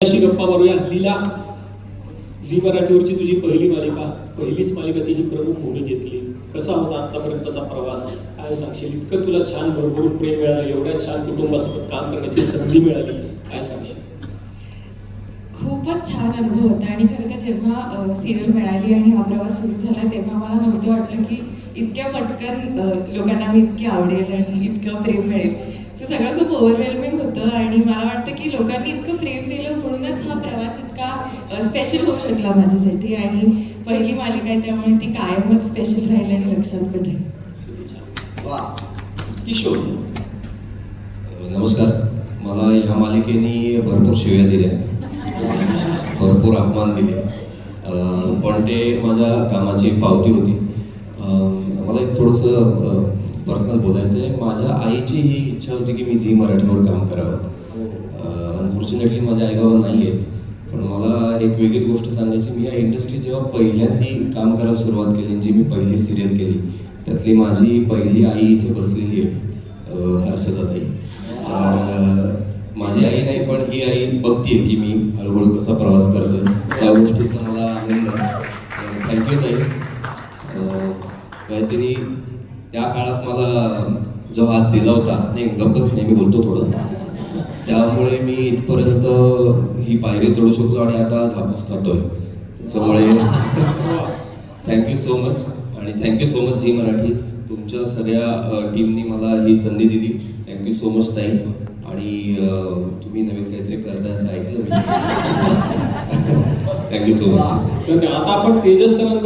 अशी गप्पा मारूया. लीला झी मराठीवरची तुझी पहिली मालिका पहिलीच मालिका तिची प्रमुख भूमी घेतली. कसा होता आतापर्यंतचा प्रवास? काय सांगशील? इतकं तुला छान भरभरून प्रेम मिळालं एवढ्या छान कुटुंबासोबत काम करण्याची संधी मिळाली. काय सांगशील? खूपच छान अनुभव होता आणि खरं तर जेव्हा सिरियल मिळाली आणि हा प्रवास सुरू झाला तेव्हा मला नव्हतं वाटलं की इतक्या पटकन लोकांना मी इतकी आवडेल आणि इतकं प्रेम मिळेल. सगळं खूप ओव्हरवेल्मिंग होतं आणि मला वाटतं की लोकांनी इतकं प्रेम दिलं म्हणूनच हा प्रवास इतका स्पेशल होऊ शकला माझ्यासाठी. आणि पहिली मालिका आहे त्यामुळे ती कायमच स्पेशल राहील आणि लक्षात पण राहील. वा किशोर. नमस्कार. मला ह्या मालिकेने भरपूर शिव्या दिल्या. भरपूर अपमान दिले. पण ते माझ्या कामाची पावती होती. मला एक थोडंसं पर्सनल बोलायचं माझ्या आईची ही इच्छा होती की मी झी मराठीवर काम करावं. अनफॉर्च्युनेटली माझे आईबाबा नाही आहेत पण मला एक वेगळीच गोष्ट सांगायची मी या इंडस्ट्रीत जेव्हा पहिल्यांदी काम करायला सुरुवात केली जी मी पहिली सिरियल केली त्यातली माझी पहिली आई इथे बसलेली आहे हर्षदाताई. माझी आई नाही पण ही आई बघतीये की मी हळूहळू कसा प्रवास करतोय. त्या गोष्टीचा मला आनंद आहे. थँक्यू ताई. काहीतरी त्या काळात मला जो हात दिला होता नाही गप्पच नाही मी बोलतो थोडं. त्यामुळे मी इथपर्यंत ही पायरी चढू शकतो आणि आता झापूस खातोय. त्याच्यामुळे थँक्यू सो मच आणि thank you so much Zee Marathi तुमच्या सगळ्या टीमनी मला ही संधी दिली. थँक्यू सो मच ताई. आणि तुम्ही नवीन काहीतरी करताय असं ऐकलं मी. थँक्यू सो मच आता आपण तेजस सरांकडून